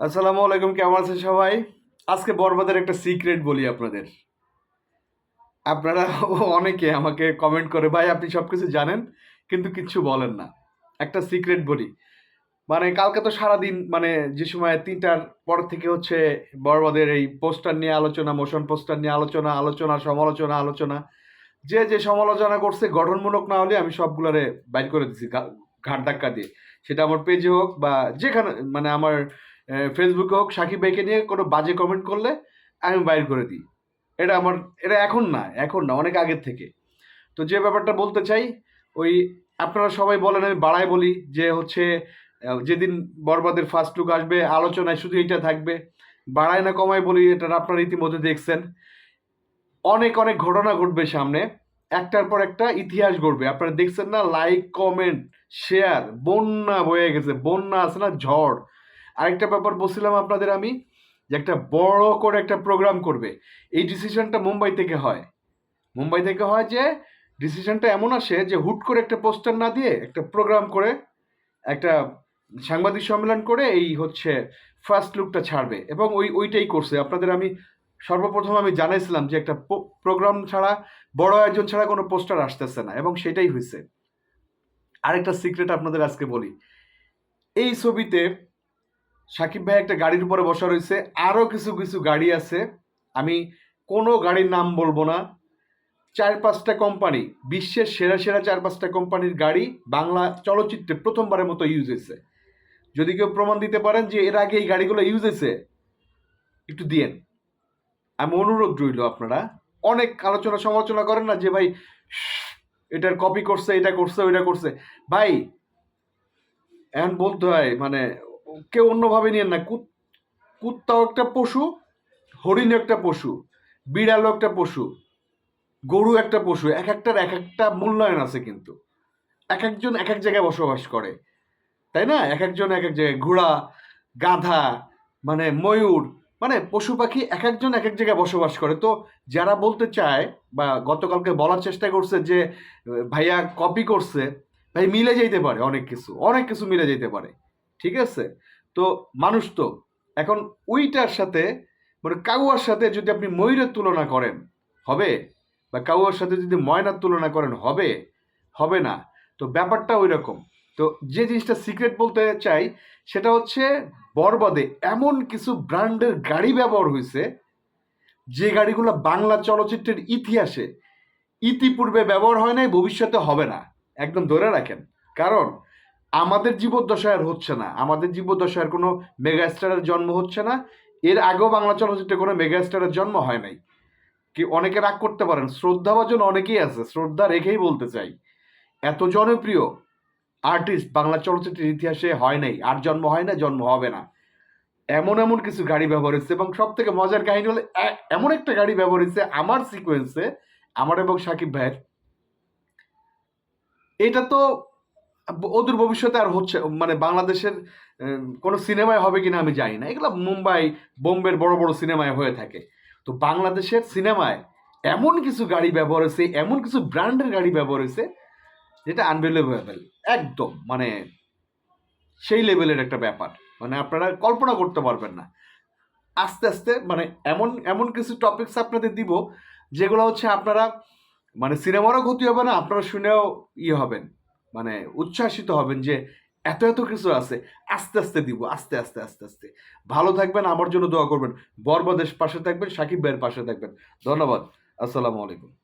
আসসালামু আলাইকুম, কেমন আছেন সবাই? আজকে বরবাদের একটা সিক্রেট বলি আপনাদের। আপনারা অনেকে আমাকে কমেন্ট করে, ভাই, আপনি সব কিছু জানেন, কিন্তু কিচ্ছু বলেন না। একটা সিক্রেট বলি। মানে কালকে তো সারাদিন মানে যে সময় তিনটার পর থেকে হচ্ছে বরবাদের এই পোস্টার নিয়ে আলোচনা মোশন পোস্টার নিয়ে আলোচনা আলোচনা, সমালোচনা, আলোচনা, যে যে সমালোচনা করছে, গঠনমূলক না হলে আমি সবগুলারে বাইর করে দিছি ঘাট ধাক্কা দিয়ে। সেটা আমার পেজে হোক বা যেখানে মানে আমার ফেসবুকে হোক, সাকিব ভাইকে নিয়ে কোনো বাজে কমেন্ট করলে আমি বাইর করে দিই। এটা আমার, এটা এখন না এখন না, অনেক আগের থেকে। তো যে ব্যাপারটা বলতে চাই, ওই আপনারা সবাই বলেন, আমি বাড়ায় বলি যে হচ্ছে যেদিন বরবাদের ফার্স্ট লুক আসবে, আলোচনায় শুধু এইটা থাকবে। বাড়ায় না কমায় বলি, এটা আপনারা ইতিমধ্যে দেখছেন। অনেক অনেক ঘটনা ঘটবে সামনে। একটার পর একটা ইতিহাস গড়বে। আপনারা দেখছেন না লাইক কমেন্ট শেয়ার বন্যা বয়ে গেছে। বন্যা আছে না, ঝড়। আরেকটা ব্যাপার বলছিলাম আপনাদের আমি, যে একটা বড় করে একটা প্রোগ্রাম করবে। এই ডিসিশনটা মুম্বাই থেকে হয়। মুম্বাই থেকে হয় যে ডিসিশনটা এমন আসে যে, হুট করে একটা পোস্টার না দিয়ে একটা প্রোগ্রাম করে, একটা সাংবাদিক সম্মেলন করে এই হচ্ছে ফার্স্ট লুকটা ছাড়বে। এবং ওই, ওইটাই করছে। আপনাদের আমি সর্বপ্রথম আমি জানাইছিলাম যে, একটা প্রোগ্রাম ছাড়া, বড় আয়োজন ছাড়া কোনো পোস্টার আসতেছে না। এবং সেটাই হয়েছে আরেকটা সিক্রেট আপনাদের আজকে বলি। এই ছবিতে সাকিব ভাই একটা গাড়ির উপরে বসা রয়েছে। আরও কিছু কিছু গাড়ি আছে। আমি কোনো গাড়ির নাম বলব না। চার পাঁচটা কোম্পানি বিশ্বের সেরা সেরা চার পাঁচটা কোম্পানির গাড়ি বাংলা চলচ্চিত্রে প্রথমবারের মতো ইউজ হয়েছে। যদি কেউ প্রমাণ দিতে পারেন যে এর আগে এই গাড়িগুলো ইউজ হয়েছে, একটু দিয়েন। আমি অনুরোধ রইল আপনারা, অনেক আলোচনা সমালোচনা করেন না যে, ভাই এটার কপি করছে এটা করছে ওইটা করছে ভাই এখন বলতে হয় মানে কেউ অন্যভাবে নিয়েন না। কুত কুত্তাও একটা পশু হরিণ একটা পশু, বিড়ালও একটা পশু, গরু একটা পশু, এক একটার এক একটা মূল্যায়ন আছে কিন্তু। এক একজন এক এক জায়গায় বসবাস করে, তাই না? এক একজন এক এক জায়গায়, ঘোড়া, গাধা মানে ময়ূর মানে পশু পাখি এক একজন এক এক জায়গায় বসবাস করে। তো যারা বলতে চায় বা গতকালকে বলার চেষ্টা করছে যে, ভাইয়া কপি করছে, ভাই মিলে যেতে পারে, অনেক কিছু অনেক কিছু মিলে যেতে পারে, ঠিক আছে? তো মানুষ তো। এখন ওইটার সাথে মানে কাউয়ার সাথে যদি আপনি ময়ূরের তুলনা করেন, হবে? বা কাউয়ার সাথে যদি ময়নার তুলনা করেন, হবে? হবে না। তো ব্যাপারটা ওই রকম তো যে জিনিসটা সিক্রেট বলতে চাই, সেটা হচ্ছে বরবাদে এমন কিছু ব্র্যান্ডের গাড়ি ব্যবহার হয়েছে, যে গাড়িগুলো বাংলা চলচ্চিত্রের ইতিহাসে ইতিপূর্বে ব্যবহার হয় নাই, ভবিষ্যতে হবে না। একদম ধরে রাখেন। কারণ আমাদের জীবদ্দশায় আর হচ্ছে না। আমাদের জীবদ্দশায় আর কোনো মেগাস্টারের জন্ম হচ্ছে না। এর আগেও বাংলা চলচ্চিত্রে কোনো মেগাস্টারের জন্ম হয় নাই। কি অনেকে রাগ করতে পারেন, শ্রদ্ধাভাজন অনেকেই আছে, শ্রদ্ধা রেখেই বলতে চাই। এত জনপ্রিয় আর্টিস্ট বাংলা চলচ্চিত্রের ইতিহাসে হয় নাই, আর জন্ম হয় না, জন্ম হবে না। এমন এমন কিছু গাড়ি ব্যবহার হচ্ছে এবং সব থেকে মজার কাহিনী হলো এমন একটা গাড়ি ব্যবহার হচ্ছে আমার সিকোয়েন্সে আমার এবং সাকিব ভাইয়ের। এটা তো অদূর ভবিষ্যতে আর হচ্ছে মানে বাংলাদেশের কোনো সিনেমায় হবে কিনা আমি জানি না। এগুলো মুম্বাই, বোম্বের বড় বড় সিনেমায় হয়ে থাকে। তো বাংলাদেশের সিনেমায় এমন কিছু গাড়ি ব্যবহার হয়েছে, এমন কিছু ব্র্যান্ডের গাড়ি ব্যবহার হয়েছে, যেটা আনবিলিভেবল একদম মানে সেই লেভেলের একটা ব্যাপার। মানে আপনারা কল্পনা করতে পারবেন না। আস্তে আস্তে মানে এমন এমন কিছু টপিকস আপনাদের দিব, যেগুলো হচ্ছে আপনারা মানে সিনেমারও ক্ষতি হবে না, আপনারা শুনেও ইয়ে হবেন। মানে উচ্ছ্বাসিত হবেন যে এত এত কিছু আছে, আস্তে আস্তে দিব, আস্তে আস্তে আস্তে আস্তে। ভালো থাকবেন, আমার জন্য দোয়া করবেন। বর্বদেশ পাশে থাকবেন, সাকিব ভাইয়ের পাশে থাকবেন। ধন্যবাদ। আসসালামু আলাইকুম।